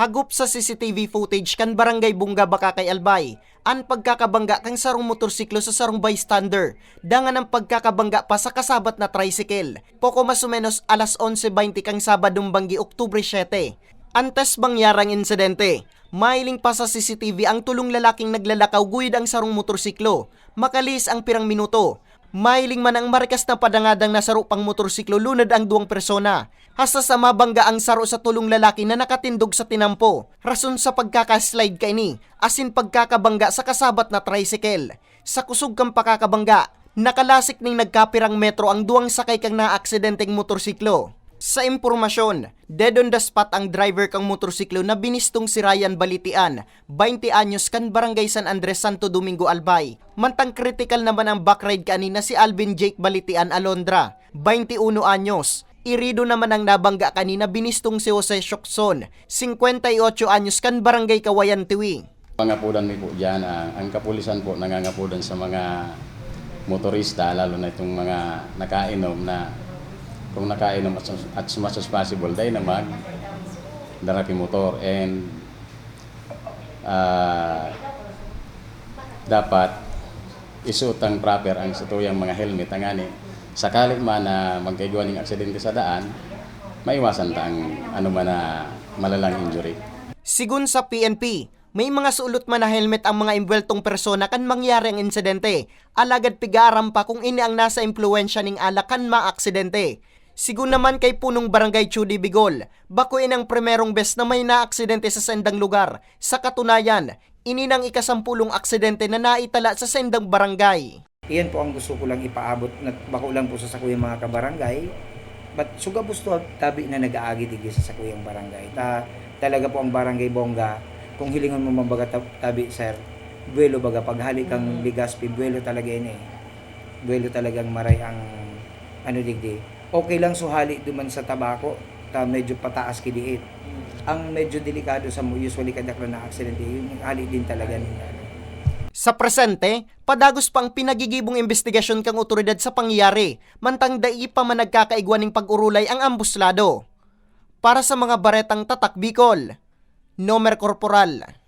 Hagup sa CCTV footage kan Barangay Bunga Baka kay Albay, an pagkakabangga kang sarong motorsiklo sa sarong bystander, dangan ang pagkakabangga pa sa kasabat na tricycle. Poko mas menos alas 11.20 kang Sabadong Banggi, Oktubre 7. Antes bangyarang insidente, mailing pa sa CCTV ang tulong lalaking naglalakaw guyod ang sarong motorsiklo. Makalis ang pirang minuto. Mailing man ang marikas na padangadang nasaro pang motorsiklo lunad ang duwang persona. Hasta sa mabangga ang saro sa tulong lalaki na nakatindog sa tinampo. Rason sa pagkakaslide kay ni, asin pagkakabangga sa kasabat na tricycle. Sa kusog kang pakakabangga, nakalasik ning nagkapirang metro ang duwang sakay kang naaksidenteng motorsiklo. Sa impormasyon, dead on the spot ang driver kang motorsiklo na binistong si Ryan Balitian, 20 anyos kan Barangay San Andres Santo Domingo Albay. Mantang critical naman ang backride kanina si Alvin Jake Balitian Alondra, 21 anyos. Irido naman ang nabangga kanina binistong si Jose Shokson, 58 anyos kan Barangay Kawayan Tiwi. Pangapudan mi po dyan, ah, ang kapulisan po nangangapudan sa mga motorista, lalo na itong mga nakainom na kung nakainom at as much as possible, dahil na mag darapi motor and ah, dapat isuot ang proper ang situyang mga helmet ang ani sakali man na magkaigwa ng aksidente sa daan maiwasan ta ang ano man na malalang injury Sigun sa PNP, may mga sulot man na helmet ang mga imbweltong persona kan mangyari ang insidente. Alagad pigaram pa kung ini ang nasa impluensya ning ala kan maaksidente. Sigun naman kay punong barangay Chudi Bigol, bakuin ang primerong best na may naaksidente sa sendang lugar. Sa katunayan, ini nang ikasampulong aksidente na naitala sa sendang barangay. Iyan po ang gusto ko lang ipaabot na bako lang po sa sakuyang mga kabarangay. But suga po tabi na nag-aagi digi sa sakuyang barangay. Ta talaga po ang barangay Bongga kung hilingon mo mabaga tab- tabi sir. Buwelo baga paghali kang Ligaspi, buwelo talaga ini. Buwelo talagang maray ang ano digdi. Okay lang suhali duman sa tabako ta medyo pataas kidiit. Ang medyo delikado sa mo usually kadakla na aksidente yung hali din talaga. Sa presente, padagos pang pinagigibong investigasyon kang otoridad sa pangyayari, mantang dai pa man nagkakaigwan ng pag-urulay ang ambuslado. Para sa mga baretang tatak Bicol, Nomer Corporal,